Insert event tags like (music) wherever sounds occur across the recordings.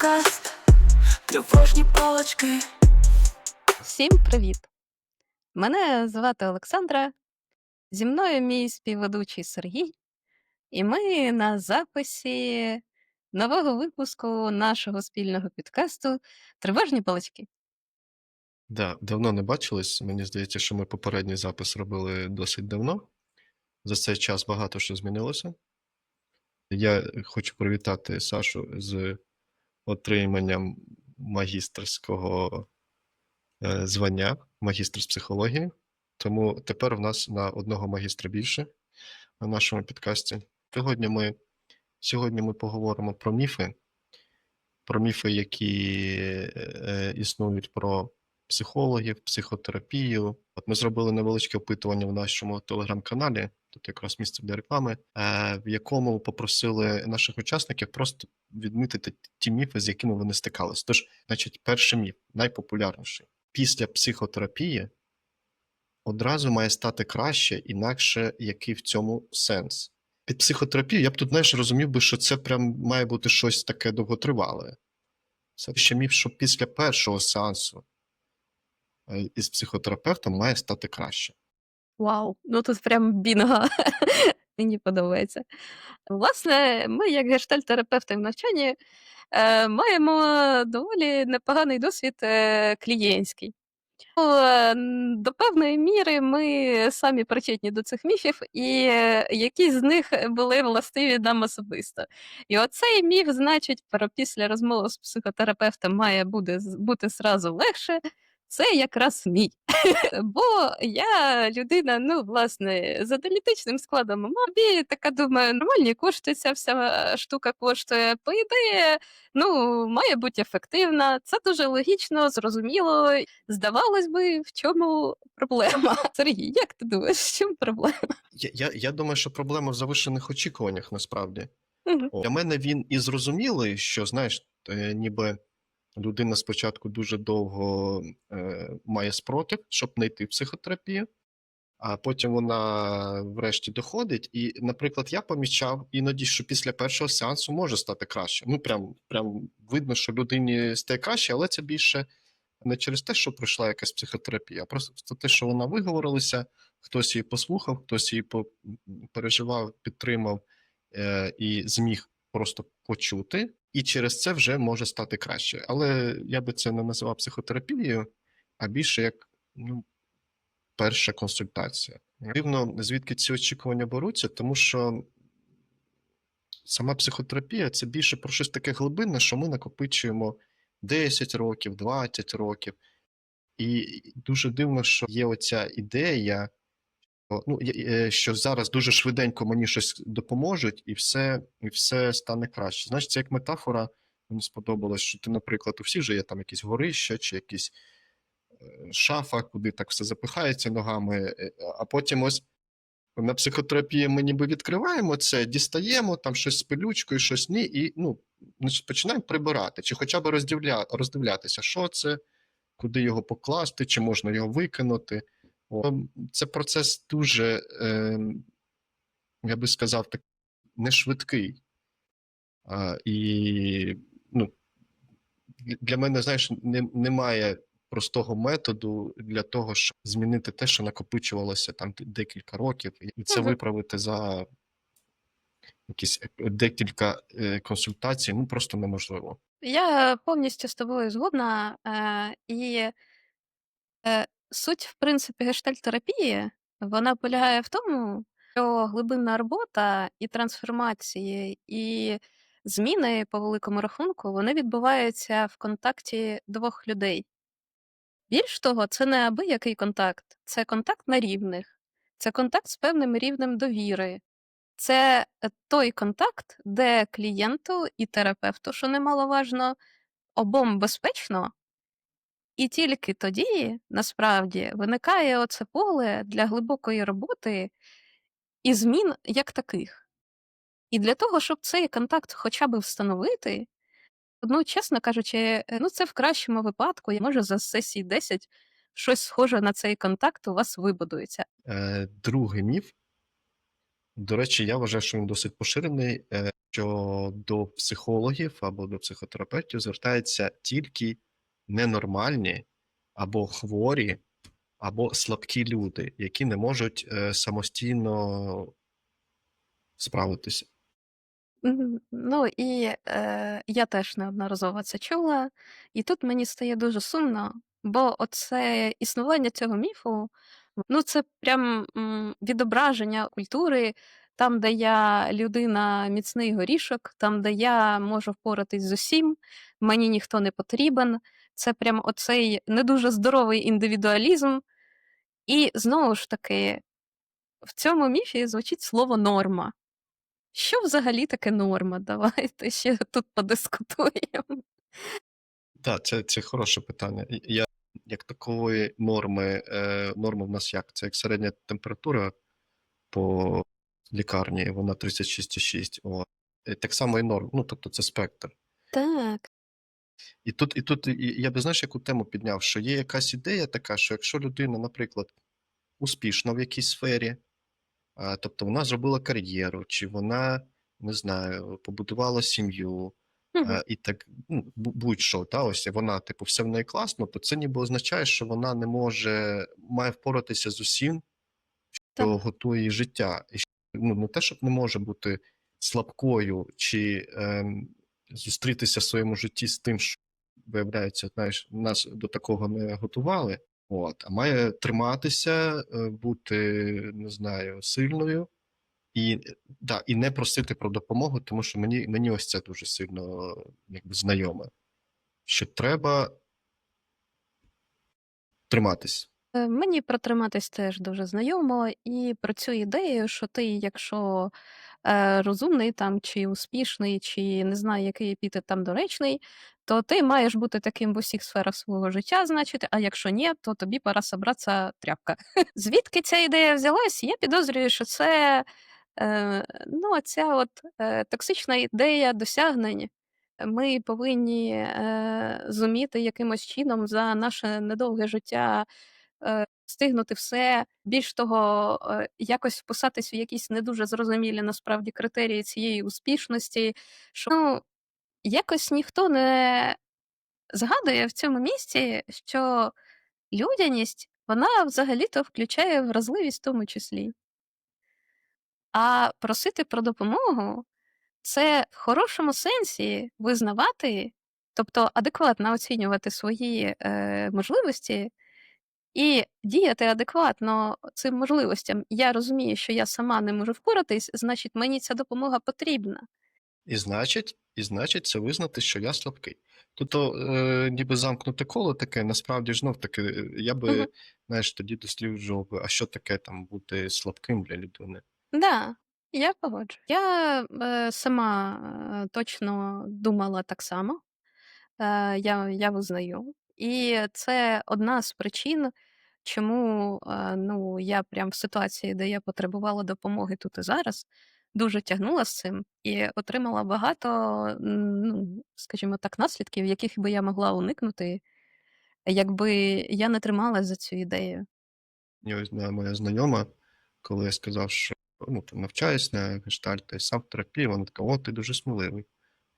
Подкаст Тривожні палочки. Всім привіт! Мене звати Олександра. Зі мною мій співведучий Сергій, і ми на записі нового випуску нашого спільного підкасту Тривожні балачки. Да, давно не бачились. Мені здається, що ми попередній запис робили досить давно. За цей час багато що змінилося. Я хочу привітати Сашу з отриманням магістерського е, звання, магістр з психології. Тому тепер в нас на одного магістра більше на нашому підкасті. Сьогодні ми, сьогодні ми поговоримо про міфи, про міфи, які е, існують про психологів, психотерапію. От ми зробили невеличке опитування в нашому телеграм-каналі, тут якраз місце для реклами, е, в якому попросили наших учасників просто відмітити ті міфи, з якими вони стикалися. Тож, значить, перший міф, найпопулярніший. Після психотерапії одразу має стати краще, інакше який в цьому сенс. Під психотерапією я б тут знаєш, розумів би, що це прям має бути щось таке довготривале. Це ще міф, що після першого сеансу із психотерапевтом має стати краще. Вау! Ну тут прям бінго. (laughs) Мені подобається. Власне, ми, як гештальтерапевти в навчанні, е, маємо доволі непоганий досвід е, клієнтський. Е, До певної міри ми самі причетні до цих міфів, і е, якісь з них були властиві нам особисто. І оцей міф, значить, про після розмови з психотерапевтом має буде, бути сразу легше. Це якраз мій. (laughs) Бо я людина, ну, власне, з аналітичним складом мобі, така думаю, нормальні кошти ця вся е, штука коштує. По ідеї, ну, має бути ефективна. Це дуже логічно, зрозуміло. Здавалось би, в чому проблема? (laughs) Сергій, як ти думаєш, в чому проблема? Я, я, я думаю, що проблема в завишених очікуваннях насправді. О, Для мене він і зрозумілий, що знаєш, е, ніби людина спочатку дуже довго е, має спротив, щоб не йти в психотерапію, а потім вона врешті доходить. І, наприклад, я помічав іноді, що після першого сеансу може стати краще. Ну, прям, прям видно, що людині стає краще, але це більше не через те, що пройшла якась психотерапія, а просто те, що вона виговорилася, хтось її послухав, хтось її переживав, підтримав е, і зміг просто почути, і через це вже може стати краще. Але я би це не називав психотерапією, а більше як ну, перша консультація. Дивно, звідки ці очікування беруться, тому що сама психотерапія це більше про щось таке глибинне, що ми накопичуємо 10 років, 20 років. І дуже дивно, що є оця ідея, ну, е, що зараз дуже швиденько мені щось допоможуть, і все, і все стане краще. Знаєш, це як метафора, мені сподобалось, що ти, наприклад, у всіх же є там якісь горища чи якісь е, шафа, куди так все запихається ногами, е, а потім ось на психотерапії ми ніби відкриваємо це, дістаємо там щось з пилючкою, щось ні, і ну, починаємо прибирати, чи хоча б роздивля... роздивлятися, що це, куди його покласти, чи можна його викинути. Це процес дуже, е, я би сказав, так не швидкий. А, і ну, для мене, знаєш, не, немає простого методу для того, щоб змінити те, що накопичувалося там декілька років, і це Мгм. виправити за якісь е, декілька е, консультацій, ну просто неможливо. Я повністю з тобою згодна. Е, і е, суть, в принципі, гештальтерапії, вона полягає в тому, що глибинна робота і трансформації, і зміни по великому рахунку, вони відбуваються в контакті двох людей. Більш того, це не абиякий контакт, це контакт на рівних, це контакт з певним рівнем довіри. Це е, той контакт, де клієнту і терапевту, що немаловажно, обом безпечно, і тільки тоді насправді виникає оце поле для глибокої роботи і змін як таких. І для того, щоб цей контакт хоча б встановити, ну, чесно кажучи, е, ну це в кращому випадку, може за сесії 10 щось схоже на цей контакт у вас вибудується. Е, другий міф До речі, я вважаю, що він досить поширений, е, що до психологів або до психотерапевтів звертаються тільки ненормальні або хворі, або слабкі люди, які не можуть е, самостійно справитися. Ну і е, я теж неодноразово це чула, і тут мені стає дуже сумно, бо оце існування цього міфу, ну це прям відображення культури, там, де я людина міцний горішок, там, де я можу впоратись з усім, мені ніхто не потрібен. Це прям оцей не дуже здоровий індивідуалізм. І знову ж таки, в цьому міфі звучить слово норма. Що взагалі таке норма? Давайте ще тут подискутуємо. Так, це, це хороше питання. Я, як такової норми, е, норма в нас як? Це як середня температура по лікарні, вона 36,6. О. Е, Так само і норм. Ну, тобто це спектр. Так. І тут, і тут і я би знаєш, яку тему підняв, що є якась ідея така, що якщо людина, наприклад, успішна в якійсь сфері, а, тобто вона зробила кар'єру, чи вона, не знаю, побудувала сім'ю, а, і так, ну, будь-що, та, ось і вона, типу, все в неї класно, то це ніби означає, що вона не може, має впоратися з усім, що Так. готує життя. І ну, не те, щоб не може бути слабкою, чи ем, зустрітися в своєму житті з тим, що виявляється, знаєш, нас до такого не готували. От, а має триматися, е, бути, не знаю, сильною і, е, да, і не просити про допомогу, тому що мені, мені ось це дуже сильно якби, знайоме. Що треба триматись. Е, Мені протриматись теж дуже знайомо, і про цю ідею, що ти, якщо е, розумний там, чи успішний, чи не знаю, який епітет там доречний, то ти маєш бути таким в усіх сферах свого життя, значить, а якщо ні, то тобі пора собратися тряпка. (laughs) Звідки ця ідея взялась? Я підозрюю, що це е, ну, ця от е, токсична ідея досягнень. Ми повинні е, зуміти якимось чином за наше недовге життя е, встигнути все. Більш того, е, якось вписатись в якісь не дуже зрозумілі насправді критерії цієї успішності. Що ну, якось ніхто не згадує в цьому місці, що людяність вона взагалі-то включає вразливість в тому числі. А просити про допомогу це в хорошому сенсі визнавати, тобто адекватно оцінювати свої е, можливості і діяти адекватно цим можливостям. Я розумію, що я сама не можу впоратись, значить, мені ця допомога потрібна. І значить, і значить, це визнати, що я слабкий. Тобто, е, ніби замкнуте коло таке, насправді знов таки, е, я би, Мгм. знаєш, тоді досліджував би, а що таке там бути слабким для людини? Да, я погоджу. Я е, сама е, точно думала так само. Е, я, я визнаю. І це одна з причин, чому е, ну, я прям в ситуації, де я потребувала допомоги тут і зараз, дуже тягнула з цим і отримала багато, ну, скажімо так, наслідків, яких би я могла уникнути, якби я не трималась за цю ідею. І ось да, моя знайома, коли я сказав, що ну, там, навчаюсь на гештальт і сам в терапії, вона така, о, ти дуже сміливий.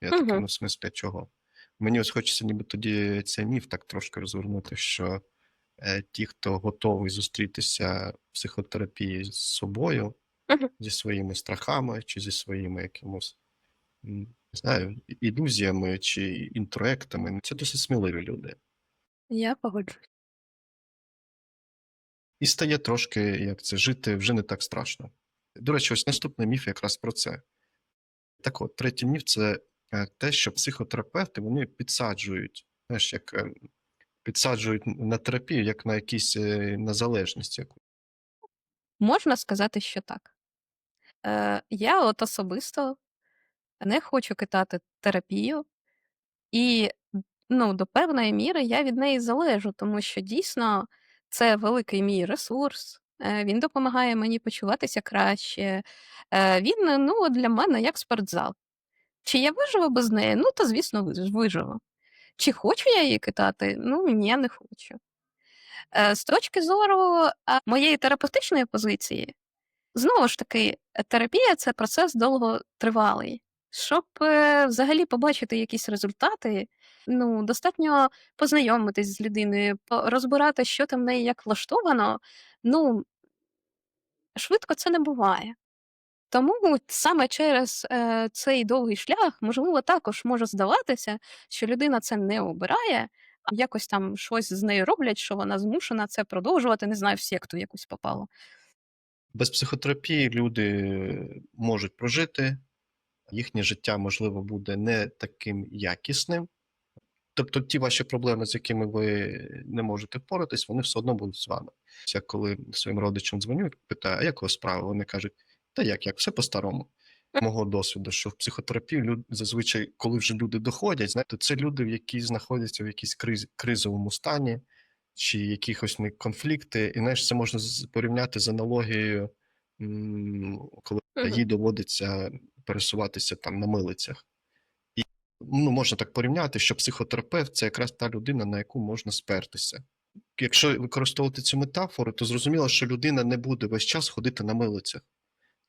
Я такий, ну, в смислі, чого? Мені ось хочеться ніби тоді цей міф так трошки розвернути, що е, ті, хто готовий зустрітися в психотерапії з собою, зі своїми страхами чи зі своїми якимось, не знаю, ілюзіями чи інтроектами, це досить сміливі люди. Я погоджуюсь. І стає трошки, як це, жити вже не так страшно. До речі, ось наступний міф якраз про це. Так от, третій міф це те, що психотерапевти вони підсаджують, знаєш, як е, підсаджують на терапію, як на якісь е, на залежність яку. Можна сказати, що так. Е, я от особисто не хочу кидати терапію, і ну, до певної міри я від неї залежу, тому що дійсно це великий мій ресурс. е, Він допомагає мені почуватися краще. е, Він ну, для мене як спортзал. Чи я виживу без неї? Ну, то звісно, виживу. Чи хочу я її кидати? Ну, ні, не хочу. Е, З точки зору моєї терапевтичної позиції, Знову ж таки, е, терапія це процес довготривалий. Щоб е, взагалі побачити якісь результати, ну, достатньо познайомитись з людиною, розбирати, що там в неї як влаштовано. Ну, швидко це не буває. Тому саме через е, цей довгий шлях, можливо, також може здаватися, що людина це не обирає, а якось там щось з нею роблять, що вона змушена це продовжувати, не знаю, в секту якусь попало. Без психотерапії люди можуть прожити, їхнє життя, можливо, буде не таким якісним. Тобто ті ваші проблеми, з якими ви не можете впоратись, вони все одно будуть з вами. Я коли своїм родичам дзвоню, питаю, а як у вас справа? Вони кажуть, та як, як, все по-старому. Мого досвіду, що в психотерапію люд, зазвичай, коли вже люди доходять, знаєте, це люди, які знаходяться в якійсь криз, кризовому стані, чи якихось конфлікти. І знаєш, це можна порівняти з аналогією, коли Мгм. їй доводиться пересуватися там на милицях. І ну, можна так порівняти, що психотерапевт це якраз та людина, на яку можна спертися. Якщо використовувати цю метафору, то зрозуміло, що людина не буде весь час ходити на милицях.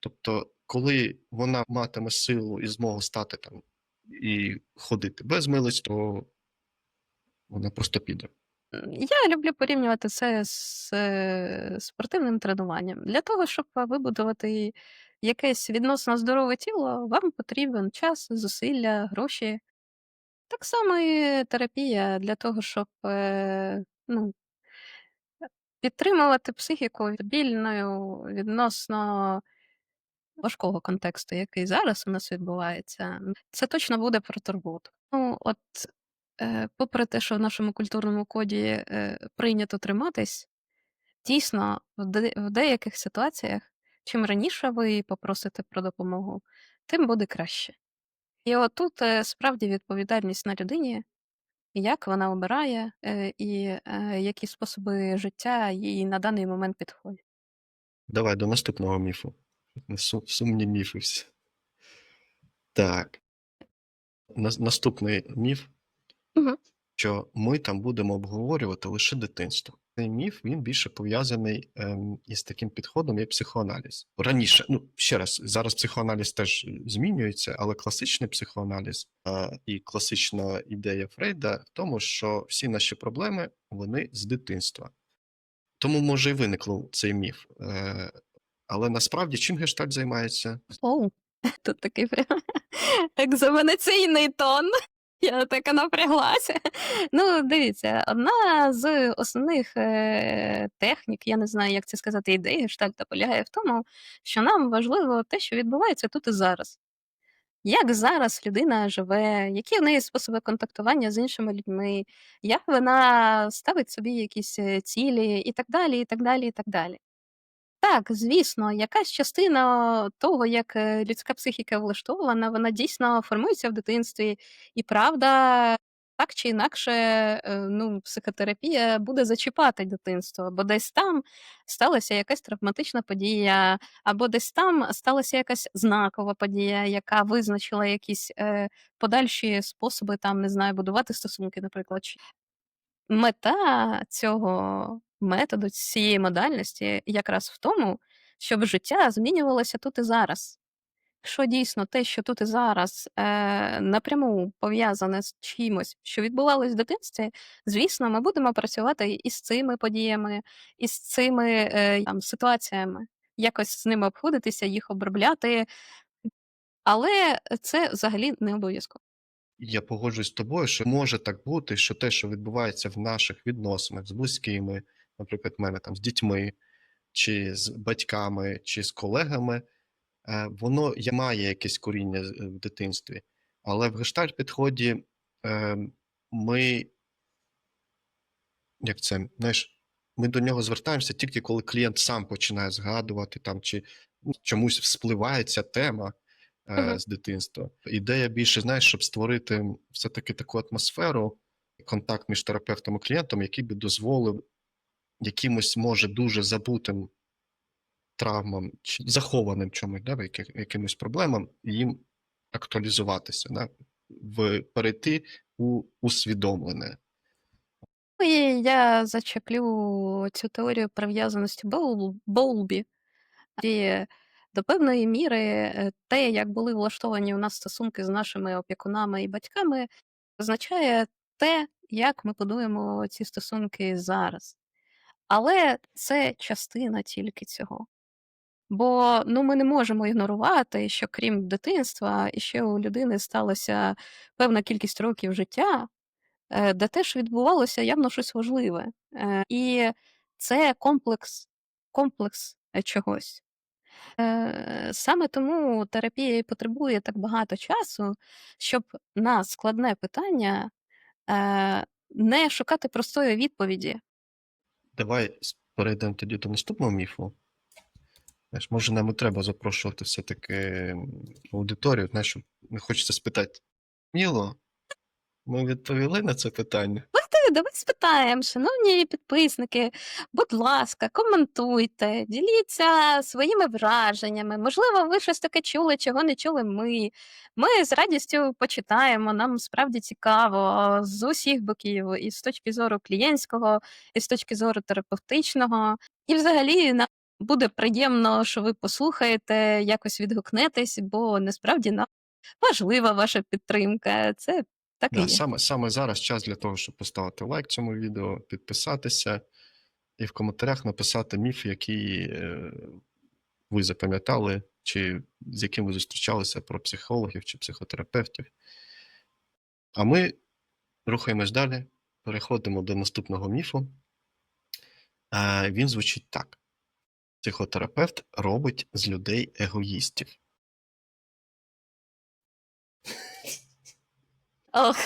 Тобто, коли вона матиме силу і змогу стати там і ходити без милиць, то вона просто піде. Я люблю порівнювати це з е, спортивним тренуванням. Для того, щоб вибудувати якесь відносно здорове тіло, вам потрібен час, зусилля, гроші. Так само і терапія для того, щоб е, ну, підтримувати психіку стабільною відносно важкого контексту, який зараз у нас відбувається. Це точно буде про турботу. Ну, от Е, попри те, що в нашому культурному коді е, прийнято триматись, дійсно, в, де- в деяких ситуаціях, чим раніше ви попросите про допомогу, тим буде краще. І отут е, справді відповідальність на людині, як вона обирає е, і е, які способи життя їй на даний момент підходять. Давай до наступного міфу. Су- Сумні міфи всі. Так. Наступний міф, Мгм. що ми там будемо обговорювати лише дитинство. Цей міф він більше пов'язаний ем, із таким підходом, як психоаналіз. Раніше, ну ще раз, зараз психоаналіз теж змінюється, але класичний психоаналіз е, і класична ідея Фрейда в тому, що всі наші проблеми вони з дитинства. Тому, може, і виникло цей міф. Е, але насправді чим гештальт займається? Оу, (laughs) тут такий прям (laughs) екзаменаційний тон. Я така напряглася. Ну, дивіться, одна з основних е, технік, я не знаю, як це сказати, ідей гештальта полягає в тому, що нам важливо те, що відбувається тут і зараз. Як зараз людина живе, які в неї способи контактування з іншими людьми, як вона ставить собі якісь е, цілі, і так далі, і так далі, і так далі. Так, звісно, якась частина того, як е, людська психіка влаштована, вона дійсно формується в дитинстві. І правда, так чи інакше, е, ну, психотерапія буде зачіпати дитинство, бо десь там сталася якась травматична подія, або десь там сталася якась знакова подія, яка визначила якісь е, подальші способи там, не знаю, будувати стосунки, наприклад. чи Мета цього методу, цієї модальності якраз в тому, щоб життя змінювалося тут і зараз. Якщо дійсно те, що тут і зараз е, напряму пов'язане з чимось, що відбувалось в дитинстві, звісно, ми будемо працювати із цими подіями, із цими е, там, ситуаціями, якось з ними обходитися, їх обробляти. Але це взагалі не обов'язково. Я погоджуюсь з тобою, що може так бути, що те, що відбувається в наших відносинах з близькими, наприклад, в мене там з дітьми, чи з батьками, чи з колегами, е, воно має якесь коріння е, в дитинстві. Але в гештальт підході е, ми, як це, знаєш, ми до нього звертаємося тільки коли клієнт сам починає згадувати там, чи ну, чомусь вспливає ця тема е, з дитинства. Ідея більше, знаєш, щоб створити все-таки таку атмосферу, контакт між терапевтом і клієнтом, який би дозволив якимось, може, дуже забутим травмам чи захованим чомусь, да, якимось проблемам, їм актуалізуватися, да, в, перейти у усвідомлене. Ну, і я зачеплю цю теорію прив'язаності Боул- Боулбі. І до певної міри е, те, як були влаштовані у нас стосунки з нашими опікунами і батьками, означає те, як ми будуємо ці стосунки зараз. Але це частина тільки цього. Бо ну, ми не можемо ігнорувати, що крім дитинства, іще у людини сталася певна кількість років життя, е, де теж відбувалося явно щось важливе. Е, І це комплекс, комплекс чогось. Е, Саме тому терапія і потребує так багато часу, щоб на складне питання е, не шукати простої відповіді. Давай перейдемо тоді до наступного міфу. Знаєш, може, нам і треба запрошувати все-таки аудиторію, знаєш, щоб не хочеться спитати. Міло, ми відповіли на це питання. Давай спитаємо, шановні підписники, будь ласка, коментуйте, діліться своїми враженнями. Можливо, ви щось таке чули, чого не чули ми. Ми з радістю почитаємо, нам справді цікаво з усіх боків, і з точки зору клієнтського, і з точки зору терапевтичного. І взагалі нам буде приємно, що ви послухаєте, якось відгукнетесь, бо насправді нам важлива ваша підтримка. Це так і є. саме, саме зараз час для того, щоб поставити лайк цьому відео, підписатися і в коментарях написати міф, який е, ви запам'ятали, чи з яким ви зустрічалися про психологів чи психотерапевтів. А ми рухаємось далі, переходимо до наступного міфу. Е, Він звучить так: психотерапевт робить з людей егоїстів. Ох,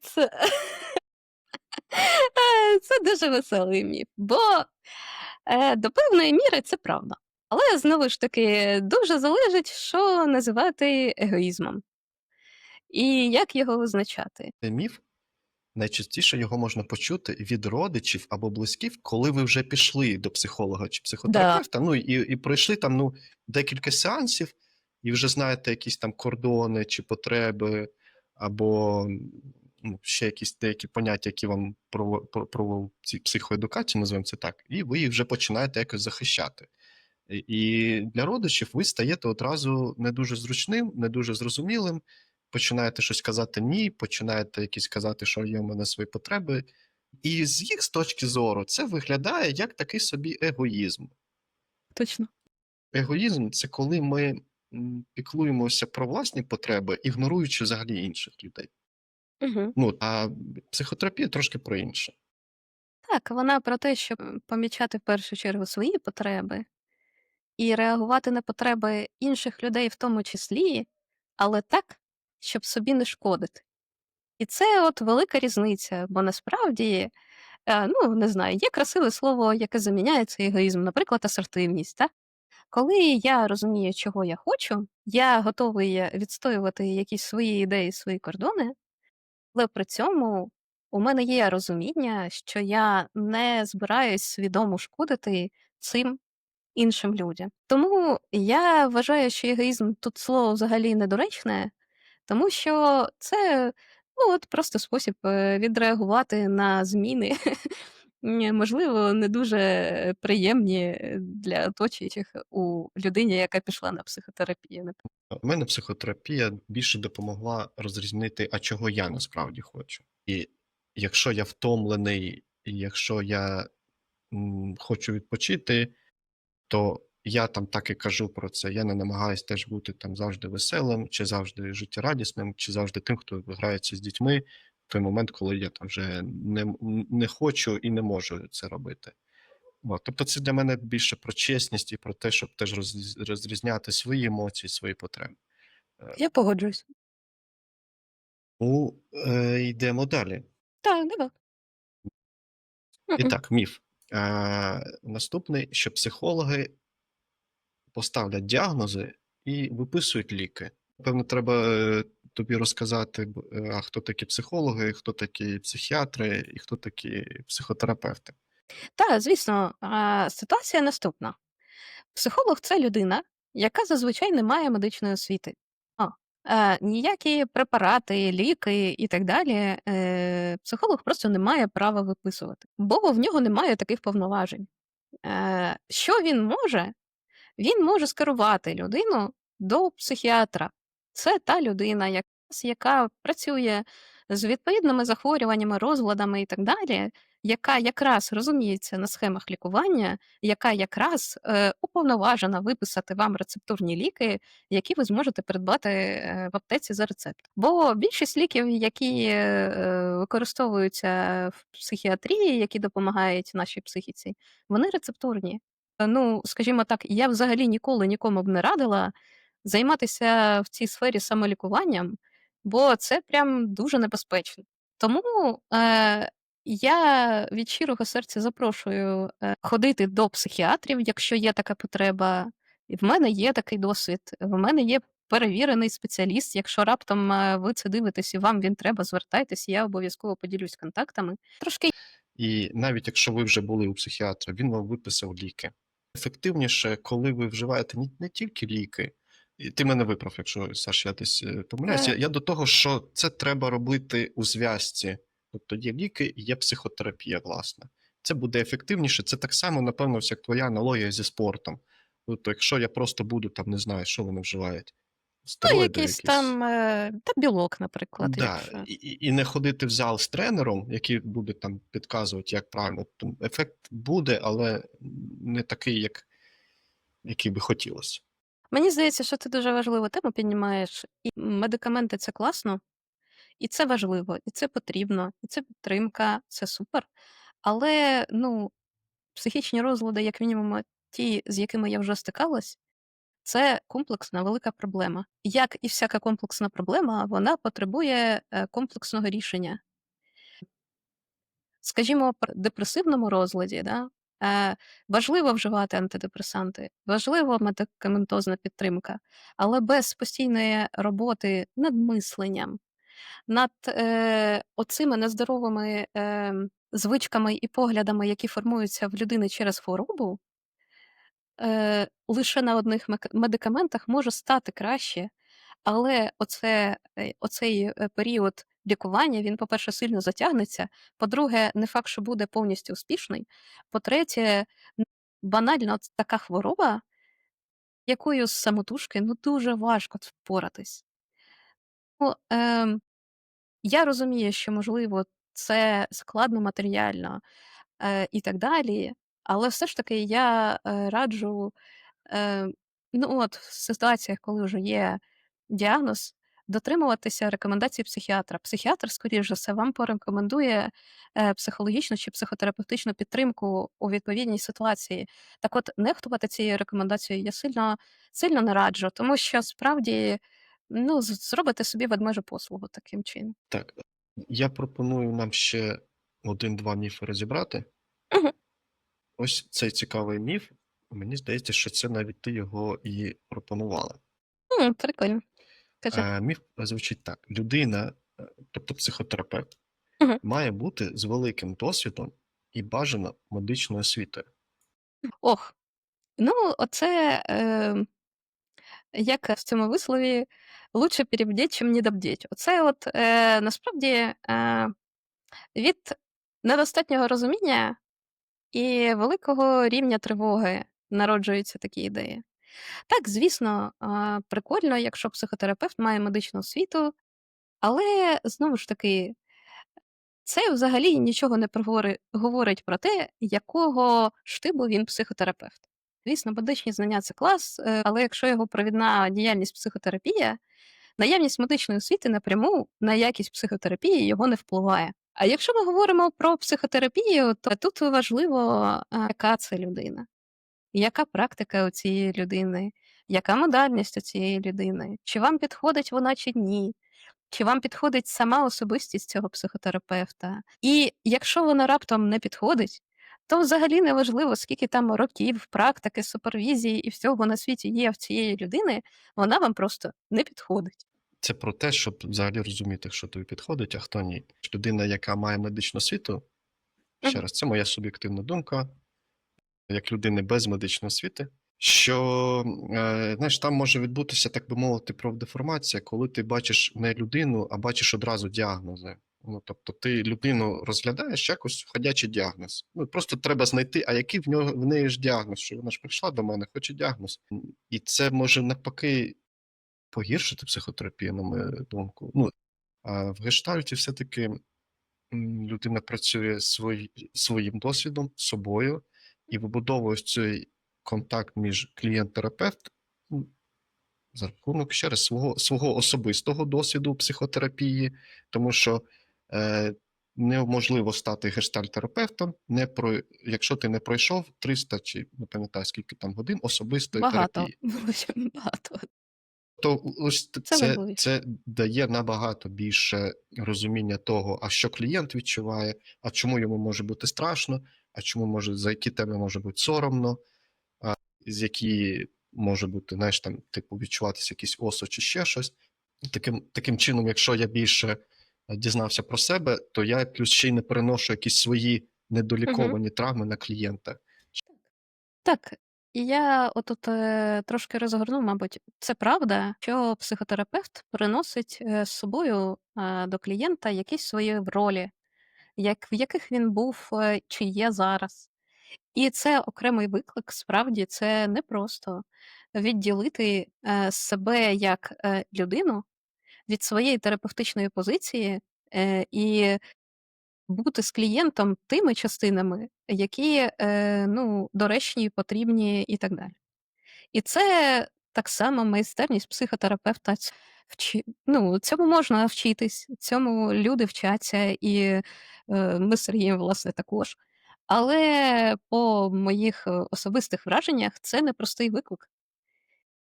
це, Е, це дуже веселий міф, бо е, до певної міри це правда. Але знову ж таки дуже залежить, що називати егоїзмом і як його визначати. Цей міф найчастіше його можна почути від родичів або близьких, коли ви вже пішли до психолога чи психотерапевта, ну і, і пройшли там ну, декілька сеансів, і вже знаєте якісь там кордони чи потреби, або ну, ще якісь деякі поняття, які вам про, ці психоедукації, називаємо це так, і ви їх вже починаєте якось захищати. І- для родичів ви стаєте одразу не дуже зручним, не дуже зрозумілим, починаєте щось казати ні, починаєте якісь казати, що є в мене свої потреби. І з їх з точки зору це виглядає як такий собі егоїзм. Точно. Егоїзм це коли ми піклуємося про власні потреби, ігноруючи взагалі інших людей. Угу. Ну, а психотерапія трошки про інше. Так, вона про те, щоб помічати в першу чергу свої потреби і реагувати на потреби інших людей в тому числі, але так, щоб собі не шкодити. І це от велика різниця, бо насправді, е, ну не знаю, є красиве слово, яке заміняє цей егоїзм, наприклад, асертивність. Так? Коли я розумію, чого я хочу, я готовий відстоювати якісь свої ідеї, свої кордони, але при цьому у мене є розуміння, що я не збираюсь свідомо шкодити цим іншим людям. Тому я вважаю, що егоїзм тут слово взагалі недоречне, тому що це ну, от просто спосіб е, відреагувати на зміни, (laughs) можливо, не дуже приємні для оточуючих у людині, яка пішла на психотерапію. У мене психотерапія більше допомогла розрізнити, а чого я насправді хочу. І якщо я втомлений, і якщо я хочу відпочити, то я там так і кажу про це. Я не намагаюся теж бути там завжди веселим, чи завжди життєрадісним, чи завжди тим, хто грається з дітьми той момент, коли я там вже не, не хочу і не можу це робити. От. Тобто це для мене більше про чесність і про те, щоб теж роз- розрізняти свої емоції, свої потреби. Я погоджуюсь. Ну, е, йдемо далі. Так, давай. І так, міф. Е, наступний, що психологи поставлять діагнози і виписують ліки. Певно, треба е, тобі розказати, е, а хто такі психологи, хто такі психіатри і хто такі психотерапевти. Так, звісно, ситуація наступна. Психолог це людина, яка зазвичай не має медичної освіти. Е, ніякі препарати, ліки і так далі. Е, психолог просто не має права виписувати, бо в нього немає таких повноважень. Що він може? він може скерувати людину до психіатра. Це та людина, яка працює з відповідними захворюваннями, розладами і так далі, яка якраз розуміється на схемах лікування, яка якраз е, уповноважена виписати вам рецептурні ліки, які ви зможете придбати е, в аптеці за рецептом. Бо більшість ліків, які е, використовуються в психіатрії, які допомагають нашій психіці, вони рецептурні. Е, Ну, скажімо так, я взагалі ніколи нікому б не радила займатися в цій сфері самолікуванням, бо це прям дуже небезпечно. Тому е, я від щирого серця запрошую е, ходити до психіатрів, якщо є така потреба. І в мене є такий досвід. В мене є перевірений спеціаліст. Якщо раптом е, ви це дивитесь і вам він треба, звертайтесь, я обов'язково поділюсь контактами. Трошки І навіть якщо ви вже були у психіатра, він вам виписав ліки. Ефективніше, коли ви вживаєте не, не тільки ліки, і ти мене виправ, якщо Саш, я десь е, помиляюсь. Я, Е. я до того, що це треба робити у зв'язці. Тобто є ліки є психотерапія, власне. Це буде ефективніше. Це так само, напевно, як твоя аналогія зі спортом. Тобто, якщо я просто буду там, не знаю, що вони вживають. ну, якийсь там е, та білок, наприклад. Да, якщо. і, і не ходити в зал з тренером, який буде там підказувати, як правильно. То ефект буде, але не такий, як, який би хотілося. Мені здається, що ти дуже важливу тему піднімаєш. І медикаменти це класно, і це важливо, і це потрібно, і це підтримка, це супер. Але ну, психічні розлади, як мінімум, ті, з якими я вже стикалась, це комплексна велика проблема. Як і всяка комплексна проблема, вона потребує е, комплексного рішення. Скажімо, при депресивному розладі, да, важливо вживати антидепресанти, важливо медикаментозна підтримка, але без постійної роботи над мисленням, над е, оцими нездоровими е, звичками і поглядами, які формуються в людини через хворобу, е, лише на одних медикаментах може стати краще, але оце, е, оцей е, період лікування він, по-перше, сильно затягнеться. По-друге, не факт, що буде повністю успішний. По-третє, банально от така хвороба, якою з самотужки ну дуже важко впоратись. Ну, ем, я розумію, що можливо це складно матеріально е, і так далі, але все ж таки я е, раджу е, ну от в ситуаціях, коли вже є діагноз, дотримуватися рекомендацій психіатра. Психіатр, скоріш за все, вам порекомендує е, психологічну чи психотерапевтичну підтримку у відповідній ситуації. Так от, нехтувати цією рекомендацією я сильно, сильно не раджу, тому що справді ну, з- зробите собі ведмежу послугу таким чином. Так, я пропоную нам ще один-два міфи розібрати. Ось цей цікавий міф. Мені здається, що це навіть ти його і пропонувала. Прикольно. Кажи. Е, міф звучить так: людина, е, тобто психотерапевт, Мгм. має бути з великим досвідом і бажано медичною освітою. Ох, ну, оце е, як в цьому вислові лучше перебдіть, чим недобдіть. Оце от е, насправді е, від недостатнього розуміння і великого рівня тривоги народжуються такі ідеї. Так, звісно, прикольно, якщо психотерапевт має медичну освіту, але знову ж таки, це взагалі нічого не говорить про те, якого штибу він психотерапевт. Звісно, медичні знання це клас, е, але якщо його провідна діяльність психотерапія, наявність медичної освіти напряму на якість психотерапії його не впливає. А якщо ми говоримо про психотерапію, то тут важливо, яка це людина, яка практика у цієї людини, яка модальність у цієї людини, чи вам підходить вона чи ні, чи вам підходить сама особистість цього психотерапевта. І якщо вона раптом не підходить, то взагалі не важливо, скільки там років, практики, супервізії і всього на світі є в цієї людини, вона вам просто не підходить. Це про те, щоб взагалі розуміти, що тобі підходить, а хто ні. Людина, яка має медичну освіту, ще раз, це моя суб'єктивна думка, як людини без медичної освіти, що е, знаєш, там може відбутися, так би мовити, профдеформація, коли ти бачиш не людину, а бачиш одразу діагнози. Ну, тобто, ти людину розглядаєш якось ходячий діагноз. Ну, просто треба знайти, а який в нього в неї ж діагноз, що вона ж прийшла до мене, хоче діагноз. І це може навпаки погіршити психотерапію, на мою думку. Ну, а в гештальті все-таки людина працює свої, своїм досвідом, собою і вибудовує ось цей контакт між клієнт-терапевт ну, за рахунок ще раз свого, свого особистого досвіду психотерапії, тому що е, неможливо стати гештальтерапевтом, не про, якщо ти не пройшов 300 чи не пам'ятаю скільки там годин особистої Багато. терапії. (laughs) Багато. То ось Це це, це дає набагато більше розуміння того, а що клієнт відчуває, а чому йому може бути страшно, а чому може за які теми може бути соромно, а з які може бути, знаєш, там, типу, відчуватися якийсь осо чи ще щось. Таким, таким чином, якщо я більше е, дізнався про себе, то я плюс ще й не переношу якісь свої недоліковані травми на клієнта. Так, і я отут е, трошки розгорну, мабуть, це правда, що психотерапевт приносить е, з собою е, до клієнта якісь свої ролі, як, в яких він був е, чи є зараз. І це окремий виклик, справді це непросто відділити е, себе як е, людину від своєї терапевтичної позиції і бути з клієнтом тими частинами, які ну, доречні, потрібні і так далі. І це так само майстерність психотерапевта. Вчи... Ну, цьому можна вчитись, цьому люди вчаться, і е, ми з Сергієм, власне, також. Але по моїх е, особистих враженнях це непростий виклик.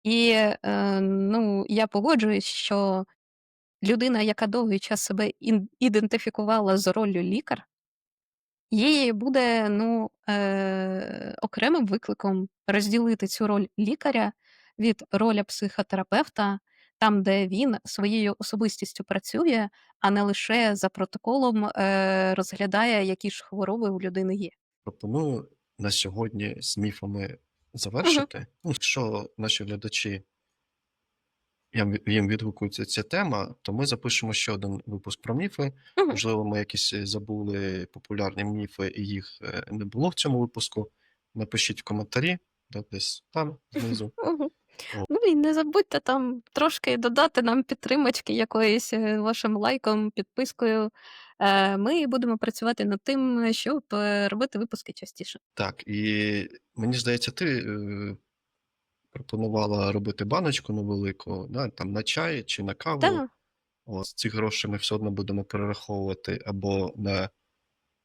І е, ну, я погоджуюсь, що людина, яка довгий час себе ідентифікувала з роллю лікар, їй буде ну, е, окремим викликом розділити цю роль лікаря від ролі психотерапевта, там, де він своєю особистістю працює, а не лише за протоколом е, розглядає, які ж хвороби у людини є. Пропоную на сьогодні з міфами завершити. Ну, якщо наші глядачі їм, відгукується ця тема, то ми запишемо ще один випуск про міфи. Мгм. Можливо, ми якісь забули популярні міфи, і їх е, не було в цьому випуску. Напишіть в коментарі, да, десь там знизу. Мгм. Ну і не забудьте там трошки додати нам підтримочки якоїсь е, вашим лайком, підпискою. Е, Ми будемо працювати над тим, щоб е, робити випуски частіше. Так, і мені здається, ти пропонувала робити баночку невелику, да, там на чай чи на каву. Так, От, ці гроші ми все одно будемо перераховувати або на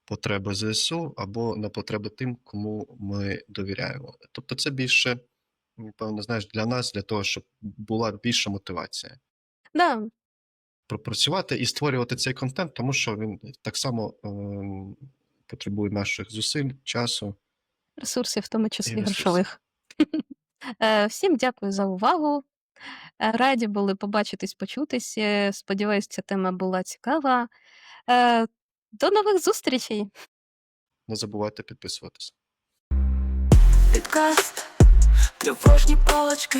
потреби ЗСУ, або на потреби тим, кому ми довіряємо. Тобто, це більше, напевно, знаєш, для нас, для того, щоб була більша мотивація да, пропрацювати і створювати цей контент, тому що він так само ем, потребує наших зусиль, часу. ресурсів, в тому числі грошових. (laughs) Е, Всім дякую за увагу. Е, Раді були побачитись, почутись. Е, Сподіваюсь, ця тема була цікава. Е, До нових зустрічей! Не забувайте підписуватися. Підкаст, тривожні полочки